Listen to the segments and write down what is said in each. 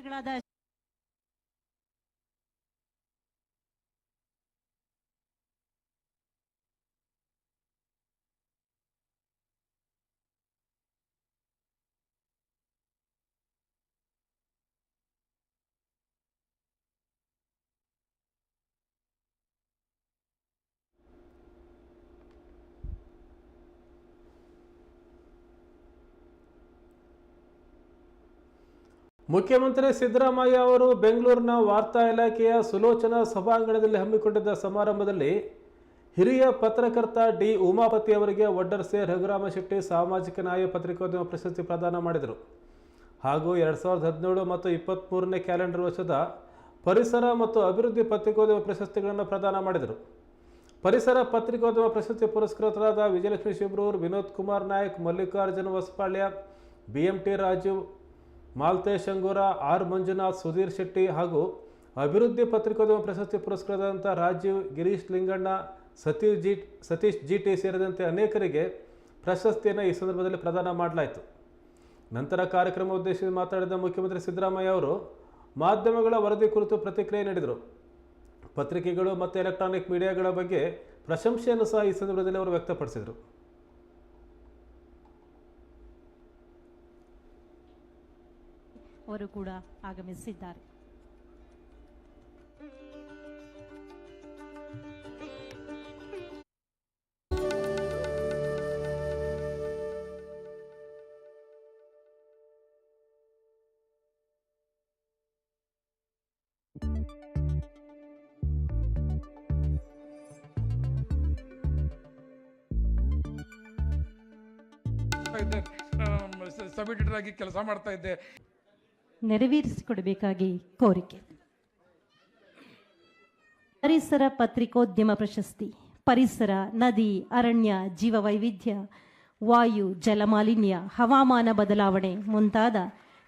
ಮುಖ್ಯಮಂತ್ರಿಗಳಾದ ಮುಖ್ಯಮಂತ್ರಿ ಸಿದ್ದರಾಮಯ್ಯ ಅವರು ಬೆಂಗಳೂರಿನ ವಾರ್ತಾ ಇಲಾಖೆಯ ಸುಲೋಚನಾ ಸಭಾಂಗಣದಲ್ಲಿ ಹಮ್ಮಿಕೊಂಡಿದ್ದ ಸಮಾರಂಭದಲ್ಲಿ ಹಿರಿಯ ಪತ್ರಕರ್ತ ಡಿ ಉಮಾಪತಿ ಅವರಿಗೆ ಒಡ್ಡರ್ಸೆ ರಘುರಾಮ ಶೆಟ್ಟಿ ಸಾಮಾಜಿಕ ನ್ಯಾಯ ಪತ್ರಿಕೋದ್ಯಮ ಪ್ರಶಸ್ತಿ ಪ್ರದಾನ ಮಾಡಿದರು. ಹಾಗೂ ಎರಡು ಸಾವಿರದ ಹದಿನೇಳು ಮತ್ತು ಇಪ್ಪತ್ತ್ಮೂರನೇ ಕ್ಯಾಲೆಂಡರ್ ವರ್ಷದ ಪರಿಸರ ಮತ್ತು ಅಭಿವೃದ್ಧಿ ಪತ್ರಿಕೋದ್ಯಮ ಪ್ರಶಸ್ತಿಗಳನ್ನು ಪ್ರದಾನ ಮಾಡಿದರು. ಪರಿಸರ ಪತ್ರಿಕೋದ್ಯಮ ಪ್ರಶಸ್ತಿ ಪುರಸ್ಕೃತರಾದ Vijayalakshmi Shibrur, Vinod Kumar Nayak, Mallikarjuna Hosapalya B M T Raju Maltesh Angoora R. Manjunath, Sudhir Shetty ಹಾಗೂ ಅಭಿವೃದ್ಧಿ ಪತ್ರಿಕೋದ್ಯಮ ಪ್ರಶಸ್ತಿ ಪುರಸ್ಕೃತರಾದಂಥ Rajeev, Girish Linganna, Satish G Satish G T ಸೇರಿದಂತೆ ಅನೇಕರಿಗೆ ಪ್ರಶಸ್ತಿಯನ್ನು ಈ ಸಂದರ್ಭದಲ್ಲಿ ಪ್ರದಾನ ಮಾಡಲಾಯಿತು. ನಂತರ ಕಾರ್ಯಕ್ರಮ ಉದ್ದೇಶಿಸಿ ಮಾತನಾಡಿದ ಮುಖ್ಯಮಂತ್ರಿ ಸಿದ್ದರಾಮಯ್ಯ ಅವರು, ಮಾಧ್ಯಮಗಳ ವರದಿ ಕುರಿತು ಪ್ರತಿಕ್ರಿಯೆ ನೀಡಿದರು. ಪತ್ರಿಕೆಗಳು ಮತ್ತು ಎಲೆಕ್ಟ್ರಾನಿಕ್ ಮೀಡಿಯಾಗಳ ಬಗ್ಗೆ ಪ್ರಶಂಸೆಯನ್ನು ಸಹ ಈ ಸಂದರ್ಭದಲ್ಲಿ ಅವರು ವ್ಯಕ್ತಪಡಿಸಿದರು. ಅವರು ಕೂಡ ಆಗಮಿಸಿದ್ದಾರೆ. ಸಬ್ಮಿಟೆಡ್ ಆಗಿ ಕೆಲಸ ಮಾಡ್ತಾ ಇದ್ದೆ. ನೆರವೇರಿಸಿಕೊಡಬೇಕಾಗಿ ಕೋರಿಕೆ. ಪರಿಸರ ಪತ್ರಿಕೋದ್ಯಮ ಪ್ರಶಸ್ತಿ, ಪರಿಸರ, ನದಿ, ಅರಣ್ಯ ಜೀವ ವೈವಿಧ್ಯ ವಾಯು, ಜಲಮಾಲಿನ್ಯ, ಹವಾಮಾನ ಬದಲಾವಣೆ ಮುಂತಾದ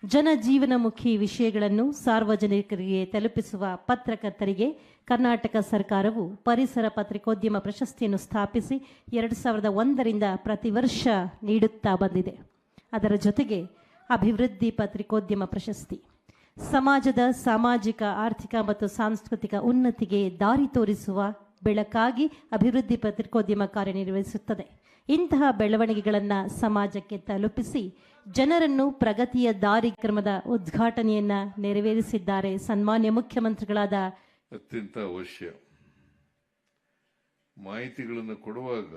ಜನಜೀವನಮುಖಿ ವಿಷಯಗಳನ್ನು ಸಾರ್ವಜನಿಕರಿಗೆ ತಲುಪಿಸುವ ಪತ್ರಕರ್ತರಿಗೆ ಕರ್ನಾಟಕ ಸರ್ಕಾರವು ಪರಿಸರ ಪತ್ರಿಕೋದ್ಯಮ ಪ್ರಶಸ್ತಿಯನ್ನು ಸ್ಥಾಪಿಸಿ ಎರಡು ಸಾವಿರದ ಒಂದರಿಂದ ಪ್ರತಿ ವರ್ಷ ನೀಡುತ್ತಾ ಬಂದಿದೆ. ಅದರ ಜೊತೆಗೆ ಅಭಿವೃದ್ಧಿ ಪತ್ರಿಕೋದ್ಯಮ ಪ್ರಶಸ್ತಿ. ಸಮಾಜದ ಸಾಮಾಜಿಕ, ಆರ್ಥಿಕ ಮತ್ತು ಸಾಂಸ್ಕೃತಿಕ ಉನ್ನತಿಗೆ ದಾರಿ ತೋರಿಸುವ ಬೆಳಕಾಗಿ ಅಭಿವೃದ್ಧಿ ಪತ್ರಿಕೋದ್ಯಮ ಕಾರ್ಯನಿರ್ವಹಿಸುತ್ತದೆ. ಇಂತಹ ಬೆಳವಣಿಗೆಗಳನ್ನು ಸಮಾಜಕ್ಕೆ ತಲುಪಿಸಿ ಜನರನ್ನು ಪ್ರಗತಿಯ ದಾರಿ ಕ್ರಮದ ಉದ್ಘಾಟನೆಯನ್ನು ನೆರವೇರಿಸಿದ್ದಾರೆ ಸನ್ಮಾನ್ಯ ಮುಖ್ಯಮಂತ್ರಿಗಳಾದ ಅತ್ಯಂತ ಅವಶ್ಯ. ಮಾಹಿತಿಗಳನ್ನು ಕೊಡುವಾಗ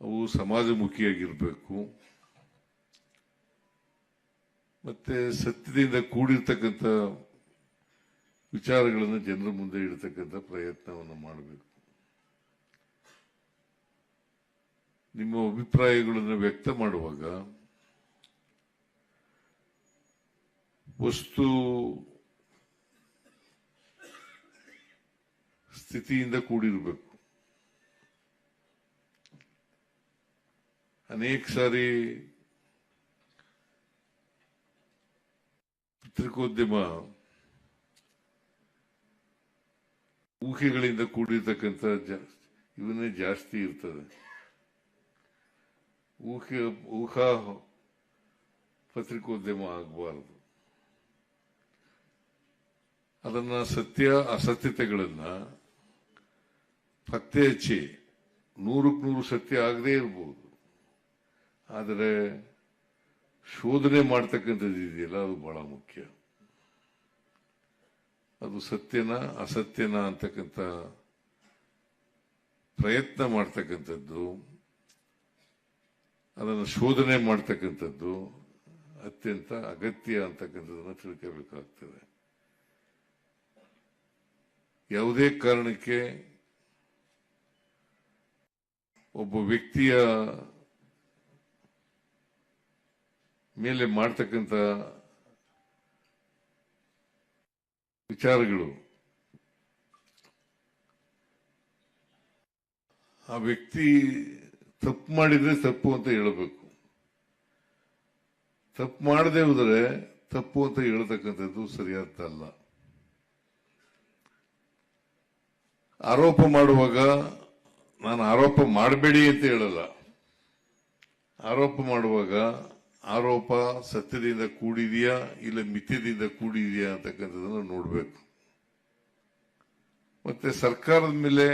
ಅವು ಸಮಾಜಮುಖಿಯಾಗಿರಬೇಕು. ಮತ್ತೆ ಸತ್ಯದಿಂದ ಕೂಡಿರ್ತಕ್ಕಂಥ ವಿಚಾರಗಳನ್ನು ಜನರ ಮುಂದೆ ಇಡತಕ್ಕಂಥ ಪ್ರಯತ್ನವನ್ನು ಮಾಡಬೇಕು. ನಿಮ್ಮ ಅಭಿಪ್ರಾಯಗಳನ್ನು ವ್ಯಕ್ತ ಮಾಡುವಾಗ ವಸ್ತು ಸ್ಥಿತಿಯಿಂದ ಕೂಡಿರಬೇಕು. ಅನೇಕ ಸಾರಿ ಪತ್ರಿಕೋದ್ಯಮ ಊಹೆಗಳಿಂದ ಕೂಡಿರ್ತಕ್ಕಂಥ ಇವನ್ನೇ ಜಾಸ್ತಿ ಇರ್ತದೆ. ಊಹೆ, ಊಹಾ ಪತ್ರಿಕೋದ್ಯಮ ಆಗಬಾರದು. ಅದನ್ನ ಸತ್ಯ, ಅಸತ್ಯತೆಗಳನ್ನ ಪತ್ತೆ ಹಚ್ಚಿ ನೂರಕ್ಕೆ ನೂರು ಸತ್ಯ ಆಗದೇ ಇರಬಹುದು ಆದರೆ ಶೋಧನೆ ಮಾಡ್ತಕ್ಕಂಥದ್ದು ಇದೆಯಲ್ಲ, ಅದು ಬಹಳ ಮುಖ್ಯ. ಅದು ಸತ್ಯನ, ಅಸತ್ಯನ ಅಂತಕ್ಕಂಥ ಪ್ರಯತ್ನ ಮಾಡ್ತಕ್ಕಂಥದ್ದು, ಅದನ್ನು ಶೋಧನೆ ಮಾಡ್ತಕ್ಕಂಥದ್ದು, ಅತ್ಯಂತ ಅಗತ್ಯ ಅಂತಕ್ಕಂಥದ್ದನ್ನು ತಿಳ್ಕೋಬೇಕಾಗ್ತದೆ. ಯಾವುದೇ ಕಾರಣಕ್ಕೆ ಒಬ್ಬ ವ್ಯಕ್ತಿಯ ಮೇಲೆ ಮಾಡ್ತಕ್ಕಂಥ ವಿಚಾರಗಳು ಆ ವ್ಯಕ್ತಿ ತಪ್ಪು ಮಾಡಿದ್ರೆ ತಪ್ಪು ಅಂತ ಹೇಳಬೇಕು. ತಪ್ಪು ಮಾಡದೆ ಹೋದರೆ ತಪ್ಪು ಅಂತ ಹೇಳ್ತಕ್ಕಂಥದ್ದು ಸರಿಯಾದ್ದಲ್ಲ ಆರೋಪ ಮಾಡುವಾಗ ನಾನು ಆರೋಪ ಮಾಡಬೇಡಿ ಅಂತ ಹೇಳಲ್ಲ. ಆರೋಪ ಮಾಡುವಾಗ ಆರೋಪ ಸತ್ಯದಿಂದ ಕೂಡಿದೆಯಾ ಇಲ್ಲ ಮಿಥ್ಯದಿಂದ ಕೂಡಿದೆಯಾ ಅಂತಕ್ಕಂಥದ್ದನ್ನು ನೋಡಬೇಕು. ಮತ್ತೆ ಸರ್ಕಾರದ ಮೇಲೆ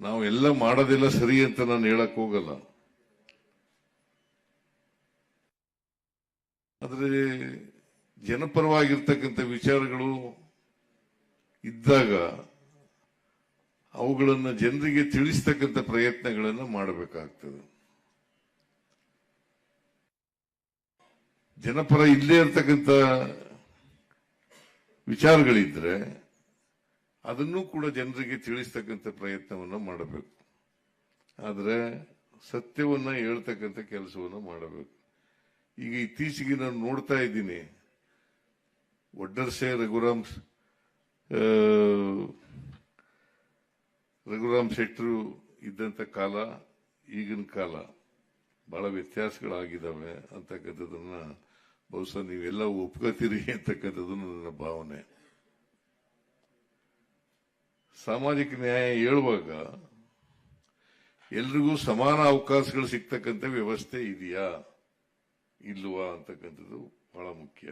ನಾವು ಎಲ್ಲ ಮಾಡೋದಿಲ್ಲ ಸರಿ ಅಂತ ನಾನು ಹೇಳಕ್ ಹೋಗಲ್ಲ. ಆದ್ರೆ ಜನಪರವಾಗಿರ್ತಕ್ಕಂಥ ವಿಚಾರಗಳು ಇದ್ದಾಗ ಅವುಗಳನ್ನು ಜನರಿಗೆ ತಿಳಿಸ್ತಕ್ಕಂಥ ಪ್ರಯತ್ನಗಳನ್ನು ಮಾಡಬೇಕಾಗ್ತದೆ. ಜನಪರ ಇಲ್ಲೇ ಇರ್ತಕ್ಕಂಥ ವಿಚಾರಗಳಿದ್ರೆ ಅದನ್ನು ಕೂಡ ಜನರಿಗೆ ತಿಳಿಸ್ತಕ್ಕಂಥ ಪ್ರಯತ್ನವನ್ನು ಮಾಡಬೇಕು. ಆದರೆ ಸತ್ಯವನ್ನ ಹೇಳ್ತಕ್ಕಂಥ ಕೆಲಸವನ್ನು ಮಾಡಬೇಕು. ಈಗ ಇತ್ತೀಚೆಗೆ ನಾನು ನೋಡ್ತಾ ಇದ್ದೀನಿ. ಒಡ್ಡರ್ಸೆ ರಘುರಾಮ್ ರಘುರಾಮ್ ಶೆಟ್ಟರು ಇದ್ದಂಥ ಕಾಲ, ಈಗಿನ ಕಾಲ. ಬಹಳ ವ್ಯತ್ಯಾಸಗಳಾಗಿದ್ದಾವೆ ಅಂತಕ್ಕಂಥದ್ದನ್ನ ಬಹುಶಃ ನೀವೆಲ್ಲ ಒಪ್ಕೋತೀರಿ ಅಂತಕ್ಕಂಥದ್ದು ನನ್ನ ಭಾವನೆ. ಸಾಮಾಜಿಕ ನ್ಯಾಯ ಹೇಳುವಾಗ ಎಲ್ರಿಗೂ ಸಮಾನ ಅವಕಾಶಗಳು ಸಿಗ್ತಕ್ಕಂಥ ವ್ಯವಸ್ಥೆ ಇದೆಯಾ? ಇಲ್ವಾ ಅಂತಕ್ಕಂಥದ್ದು ಬಹಳ ಮುಖ್ಯ.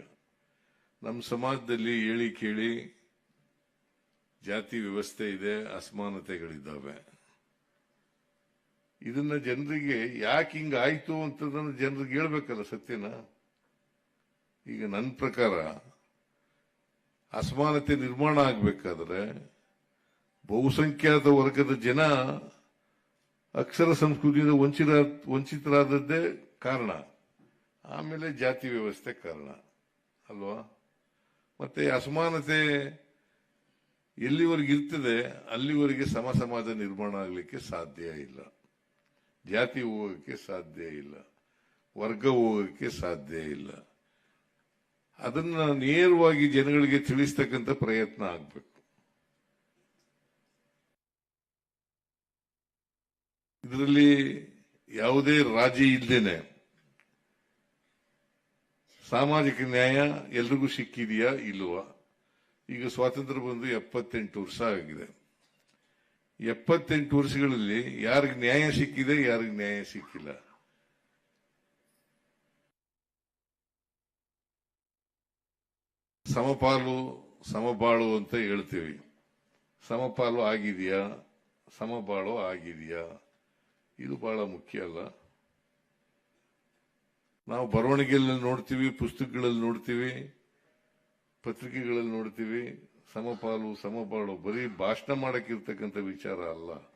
ನಮ್ಮ ಸಮಾಜದಲ್ಲಿ ಹೇಳಿ ಕೇಳಿ ಜಾತಿ ವ್ಯವಸ್ಥೆ ಇದೆ, ಅಸಮಾನತೆಗಳಿದ್ದಾವೆ. ಇದನ್ನ ಜನರಿಗೆ ಯಾಕೆ ಹಿಂಗ ಆಯ್ತು ಅಂತದನ್ನ ಜನರಿಗೆ ಹೇಳ್ಬೇಕಲ್ಲ ಸತ್ಯನ? ಈಗ ನನ್ನ ಪ್ರಕಾರ ಅಸಮಾನತೆ ನಿರ್ಮಾಣ ಆಗ್ಬೇಕಾದ್ರೆ ಬಹುಸಂಖ್ಯಾತ ವರ್ಗದ ಜನ ಅಕ್ಷರ ಸಂಸ್ಕೃತಿಯಿಂದ ವಂಚಿತ ವಂಚಿತರಾದದ್ದೇ ಕಾರಣ. ಆಮೇಲೆ ಜಾತಿ ವ್ಯವಸ್ಥೆ ಕಾರಣ. ಅಲ್ವಾ? ಮತ್ತೆ ಅಸಮಾನತೆ ಎಲ್ಲಿವರೆಗೆ ಇರ್ತದೆ ಅಲ್ಲಿವರೆಗೆ ಸಮ ಸಮಾಜ ನಿರ್ಮಾಣ ಆಗಲಿಕ್ಕೆ ಸಾಧ್ಯ ಇಲ್ಲ. ಜಾತಿ ಹೋಗೋಕ್ಕೆ ಸಾಧ್ಯ ಇಲ್ಲ, ವರ್ಗ ಹೋಗೋಕ್ಕೆ ಸಾಧ್ಯ ಇಲ್ಲ. ಅದನ್ನ ನೇರವಾಗಿ ಜನಗಳಿಗೆ ತಿಳಿಸ್ತಕ್ಕಂಥ ಪ್ರಯತ್ನ ಆಗಬೇಕು. ಇದರಲ್ಲಿ ಯಾವುದೇ ರಾಜಿ ಇಲ್ಲದೇನೆ ಸಾಮಾಜಿಕ ನ್ಯಾಯ ಎಲ್ರಿಗೂ ಸಿಕ್ಕಿದೆಯಾ ಇಲ್ವಾ? ಈಗ ಸ್ವಾತಂತ್ರ್ಯ ಬಂದು ಎಪ್ಪತ್ತೆಂಟು ವರ್ಷ ಆಗಿದೆ. ಎಪ್ಪತ್ತೆಂಟು ವರ್ಷಗಳಲ್ಲಿ ಯಾರಿಗೆ ನ್ಯಾಯ ಸಿಕ್ಕಿದೆ, ಯಾರಿಗೆ ನ್ಯಾಯ ಸಿಕ್ಕಿಲ್ಲ. ಸಮಪಾಲು, ಸಮಬಾಳು ಅಂತ ಹೇಳ್ತೀವಿ. ಸಮಪಾಲು ಆಗಿದೆಯಾ? ಸಮಬಾಳು ಆಗಿದೆಯಾ? ಇದು ಬಹಳ ಮುಖ್ಯ ಅಲ್ಲ. ನಾವು ಬರವಣಿಗೆಯಲ್ಲಿ ನೋಡ್ತೀವಿ, ಪುಸ್ತಕಗಳಲ್ಲಿ ನೋಡ್ತೀವಿ, ಪತ್ರಿಕೆಗಳಲ್ಲಿ ನೋಡ್ತೀವಿ. ಸಮಪಾಲು ಸಮಪಾಲು ಬರೀ ಭಾಷಣ ಮಾಡಕ್ಕಿರ್ತಕ್ಕಂಥ ವಿಚಾರ ಅಲ್ಲ.